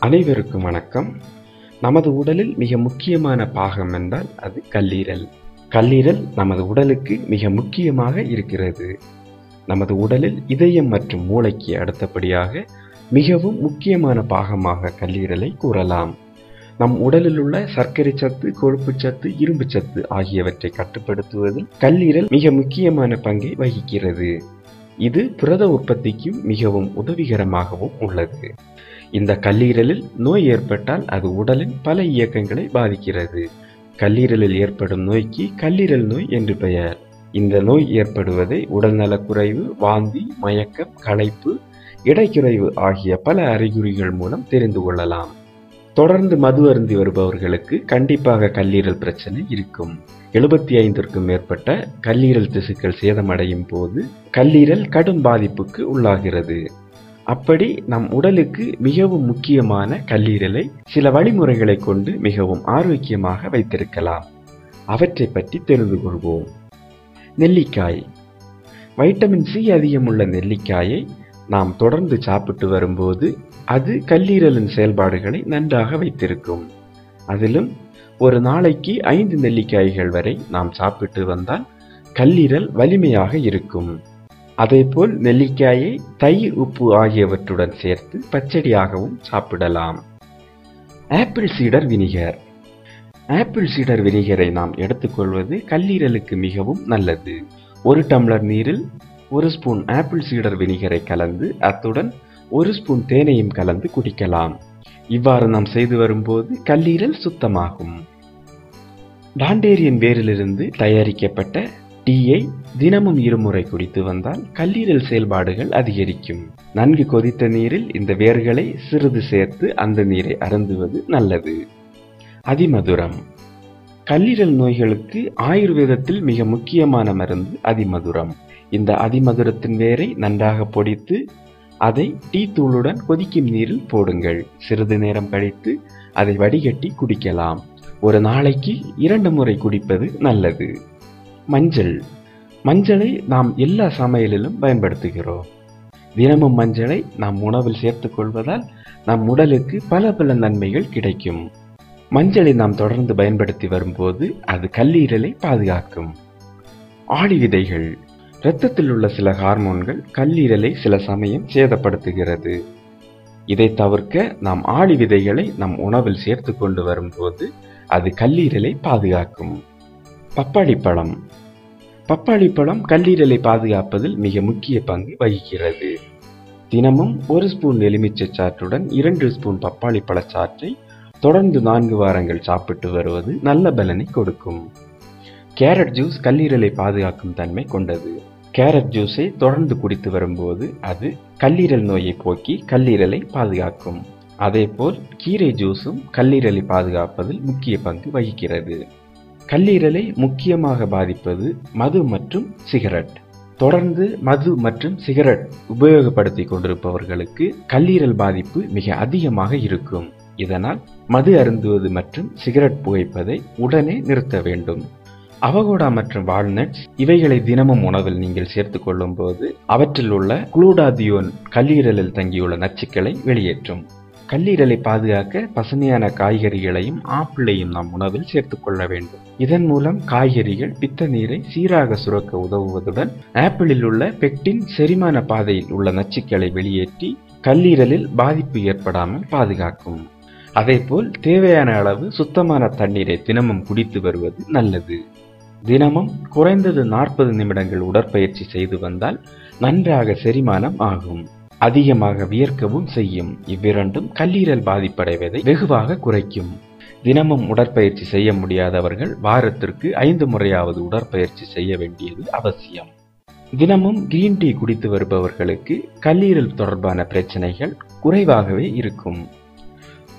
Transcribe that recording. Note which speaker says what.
Speaker 1: அனைவருக்கும் வணக்கம். நமது உடலில் மிக முக்கியமான பாகம் என்றால் அது கல்லீரல். கல்லீரல் நமது உடலுக்கு மிக முக்கியமாக இருக்கிறது. நமது உடலில் இதயம் மற்றும் மூளைக்கு அடுத்தபடியாக மிகவும் முக்கியமான பாகமாக கல்லீரலை கூறலாம். நம் உடலில் உள்ள சர்க்கரை சத்து கொழுப்பு சத்து இரும்பு சத்து ஆகியவற்றை கட்டுப்படுத்துவதில் கல்லீரல் மிக முக்கியமான பங்கை வகிக்கிறது. இது புரத உற்பத்திக்கும் மிகவும் உதவிகரமாகவும் உள்ளது. இந்த கல்லீரலில் நோய் ஏற்பட்டால் அது உடலின் பல இயக்கங்களை பாதிக்கிறது. கல்லீரலில் ஏற்படும் நோய்க்கு கல்லீரல் நோய் என்று பெயர். இந்த நோய் ஏற்படுவதை உடல்நலக்குறைவு வாந்தி மயக்கம் களைப்பு இடைக்குறைவு ஆகிய பல அறிகுறிகள் மூலம் தெரிந்து கொள்ளலாம். தொடர்ந்து மது அருந்தி வருபவர்களுக்கு கண்டிப்பாக கல்லீரல் பிரச்சனை இருக்கும். எழுபத்தி ஐந்திற்கும் மேற்பட்ட கல்லீரல் திசுக்கள் சேதமடையும் போது கல்லீரல் கடும் பாதிப்புக்கு உள்ளாகிறது. அப்படி நம் உடலுக்கு மிகவும் முக்கியமான கல்லீரலை சில வழிமுறைகளை கொண்டு மிகவும் ஆரோக்கியமாக வைத்திருக்கலாம். அவற்றை பற்றி தெரிந்து கொள்வோம். நெல்லிக்காய். வைட்டமின் சி அதிகமுள்ள நெல்லிக்காயை நாம் தொடர்ந்து சாப்பிட்டு வரும்போது அது கல்லீரலின் செயல்பாடுகளை நன்றாக வைத்திருக்கும். அதிலும் ஒரு நாளைக்கு ஐந்து நெல்லிக்காய்கள் வரை நாம் சாப்பிட்டு வந்தால் கல்லீரல் வலிமையாக இருக்கும். அதேபோல் நெல்லிக்காயை தயிர் உப்பு ஆகியவற்றுடன் சேர்த்து பச்சடியாகவும் சாப்பிடலாம். ஆப்பிள் சீடர் வினிகர். ஆப்பிள் சீடர் வினிகரை நாம் எடுத்துக்கொள்வது கல்லீரலுக்கு மிகவும் நல்லது. ஒரு டம்ளர் நீரில் ஒரு ஸ்பூன் ஆப்பிள் சீடர் வினிகரை கலந்து அத்துடன் ஒரு ஸ்பூன் தேனையும் கலந்து குடிக்கலாம். இவ்வாறு நாம் செய்து வரும்போது கல்லீரல் சுத்தமாகும். டாண்டேரியன் வேரிலிருந்து தயாரிக்கப்பட்ட டீயை தினமும் இருமுறை குடித்து வந்தால் கல்லீரல் செயல்பாடுகள் அதிகரிக்கும். நன்கு கொதித்த நீரில் இந்த வேர்களை சிறிது சேர்த்து அந்த நீரை அருந்துவது நல்லது. அதிமதுரம். கல்லீரல் நோய்களுக்கு ஆயுர்வேதத்தில் மிக முக்கியமான மருந்து அதிமதுரம். இந்த அதிமதுரத்தின் வேரை நன்றாக பொடித்து அதை டீ தூளுடன் கொதிக்கும் நீரில் போடுங்கள். சிறிது நேரம் கழித்து அதை வடிகட்டி குடிக்கலாம். ஒரு நாளைக்கு இரண்டு முறை குடிப்பது நல்லது. மஞ்சள். மஞ்சளை நாம் எல்லா சமையலிலும் பயன்படுத்துகிறோம். தினமும் மஞ்சளை நாம் உணவில் சேர்த்துக் கொள்வதால் நம் உடலுக்கு பல பல நன்மைகள் கிடைக்கும். மஞ்சளை நாம் தொடர்ந்து பயன்படுத்தி வரும்போது அது கல்லீரலை பாதுகாக்கும். ஆடி விதைகள் இரத்தத்தில் உள்ள சில ஹார்மோன்கள் கல்லீரலை சில சமயம் சேதப்படுத்துகிறது. இதை தவிர்க்க நாம் ஆடி விதைகளை நம் உணவில் சேர்த்து கொண்டு வரும்போது அது கல்லீரலை பாதுகாக்கும். பப்பாளி பழம். பப்பாளி பழம் கல்லீரலை பாதுகாப்பதில் மிக முக்கிய பங்கு வகிக்கிறது. தினமும் ஒரு ஸ்பூன் எலுமிச்சை சாற்றுடன் இரண்டு ஸ்பூன் பப்பாளி பழச்சாற்றை தொடர்ந்து நான்கு வாரங்கள் சாப்பிட்டு வருவது நல்ல பலனை கொடுக்கும். கேரட் ஜூஸ் கல்லீரலை பாதுகாக்கும் தன்மை கொண்டது. கேரட் ஜூஸை தொடர்ந்து குடித்து வரும்போது அது கல்லீரல் நோயை போக்கி கல்லீரலை பாதுகாக்கும். அதேபோல் கீரை ஜூஸும் கல்லீரலை பாதுகாப்பதில் முக்கிய பங்கு வகிக்கிறது. கல்லீரலை முக்கியமாக பாதிப்பது மது மற்றும் சிகரெட். தொடர்ந்து மது மற்றும் சிகரெட் உபயோகப்படுத்தி கொண்டிருப்பவர்களுக்கு கல்லீரல் பாதிப்பு மிக அதிகமாக இருக்கும். இதனால் மது அருந்துவது மற்றும் சிகரெட் புகைப்பதை உடனே நிறுத்த வேண்டும். அவகோடா மற்றும் வால்நட்ஸ் இவைகளை தினமும் உணவில் நீங்கள் சேர்த்துக் கொள்ளும் போது அவற்றில் உள்ள குளூடாதியோன் கல்லீரலில் தங்கியுள்ள நச்சுக்களை வெளியேற்றும். கல்லீரலை பாதுகாக்க பசுமையான காய்கறிகளையும் ஆப்பிளையும் நாம் உணவில் சேர்த்துக் கொள்ள வேண்டும். இதன் மூலம் காய்கறிகள் பித்த நீரை சீராக சுரக்க உதவுவதுடன் ஆப்பிளில் உள்ள பெக்டின் செரிமான பாதையில் உள்ள நச்சுக்களை வெளியேற்றி கல்லீரலில் பாதிப்பு ஏற்படாமல் பாதுகாக்கும். அதேபோல் தேவையான அளவு சுத்தமான தண்ணீரை தினமும் குடித்து வருவது நல்லது. தினமும் குறைந்தது நாற்பது நிமிடங்கள் உடற்பயிற்சி செய்து வந்தால் நன்றாக செரிமானம் ஆகும். அதிகமாக வியர்க்கவும் செய்யும். இவ்விரண்டும் கல்லீரல் பாதிப்படைவதை வெகுவாக குறைக்கும். தினமும் உடற்பயிற்சி செய்ய முடியாதவர்கள் வாரத்திற்கு ஐந்து முறையாவது உடற்பயிற்சி செய்ய வேண்டியது அவசியம். தினமும் கிரீன் டீ குடித்து வருபவர்களுக்கு கல்லீரல் தொடர்பான பிரச்சனைகள் குறைவாகவே இருக்கும்.